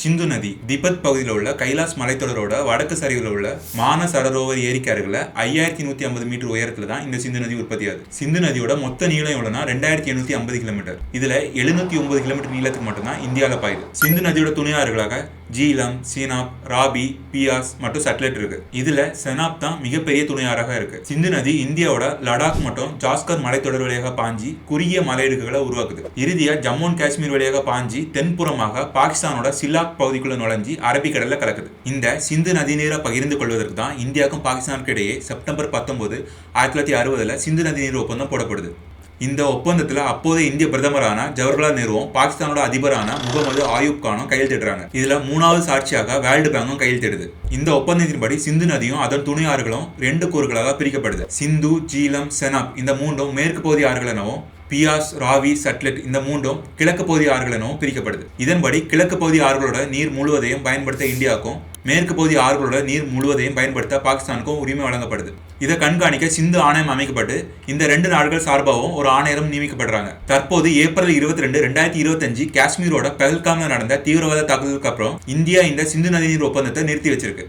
சிந்து நதி திபத் பகுதியில் உள்ள கைலாஸ் மலைத்தொடரோட வடக்கு சரிவில் உள்ள மான சடரோவர் ஏரிக்கரைகளில் ஐயாயிரத்தி நூற்றி ஐம்பது மீட்டர் உயரத்தில் தான் இந்த சிந்து நதி உற்பத்தி ஆகுது. சிந்து நதியோட மொத்த நீளம் எவ்வளோனா ரெண்டாயிரத்தி எண்ணூற்றி ஐம்பது கிலோமீட்டர். இதில் எழுநூற்றி ஒன்பது கிலோமீட்டர் நீளத்துக்கு மட்டும்தான் இந்தியாவில் பாயுது. சிந்து நதியோட துணையாறுகளாக ஜீலம் சீனாப் ராபி பியாஸ் மற்றும் சட்லெட் இருக்கு. இதுல செனாப் தான் மிகப்பெரிய துணையாராக இருக்கு. சிந்து நதி இந்தியாவோட லடாக் மற்றும் ஜாஸ்கர் மலைத்தொடர் வழியாக பாஞ்சி குறுகிய மலையடுக்குகளை உருவாக்குது. இறுதியா ஜம்மு அண்ட் காஷ்மீர் வழியாக பாஞ்சி தென்புறமாக பாகிஸ்தானோட சில்லாக் பகுதிக்குள்ள நுழைஞ்சி அரபிக்கடல்ல கலக்குது இந்த சிந்து நதி நீரை பகிர்ந்து கொள்வதற்கு தான் இந்தியாவுக்கும் பாகிஸ்தானுக்கு இடையே செப்டம்பர் பத்தொன்பது ஆயிரத்தி தொள்ளாயிரத்தி அறுபதுல சிந்து நதி நீர் ஒப்பந்தம் போடப்படுது. இந்த ஒப்பந்தத்தில் அப்போதைய இந்திய பிரதமரான ஜவஹர்லால் நேருவும் பாகிஸ்தானோட அதிபரான முகமது ஆயூப் கானும் கையெழுத்திடுறாங்க. இதில் மூணாவது சாட்சியாக வேர்ல்டு பேங்கும் கையெழுத்திடுது. இந்த ஒப்பந்தத்தின்படி சிந்து நதியும் அதன் துணை ஆறுகளும் ரெண்டு கூறுகளாக பிரிக்கப்படுது. சிந்து ஜீலம் செனாப் இந்த மூன்றும் மேற்கு பகுதி ஆறுகள் எனவும் பியாஸ் ராவி சட்லெட் இந்த மூன்றும் கிழக்கு பகுதி ஆறுகள் எனவும் பிரிக்கப்படுது. இதன்படி கிழக்கு பகுதி ஆறுகளோட நீர் முழுவதையும் பயன்படுத்த இந்தியாவுக்கும் மேற்கு பகுதி ஆறுகளோட நீர் முழுவதையும் பயன்படுத்த பாகிஸ்தானுக்கும் உரிமை வழங்கப்படுது. இதை கண்காணிக்க சிந்து ஆணையம் அமைக்கப்பட்டு இந்த ரெண்டு நாடுகள் சார்பாகவும் ஒரு ஆணையரும் நியமிக்கப்படுறாங்க. தற்போது ஏப்ரல் இருபத்தி ரெண்டு ரெண்டாயிரத்தி இருபத்தஞ்சு காஷ்மீரோட பெஹல்காம்ல நடந்த தீவிரவாத தாக்குதலுக்கு அப்புறம் இந்தியா இந்த சிந்து நதி நீர் ஒப்பந்தத்தை நிறுத்தி வச்சிருக்கு.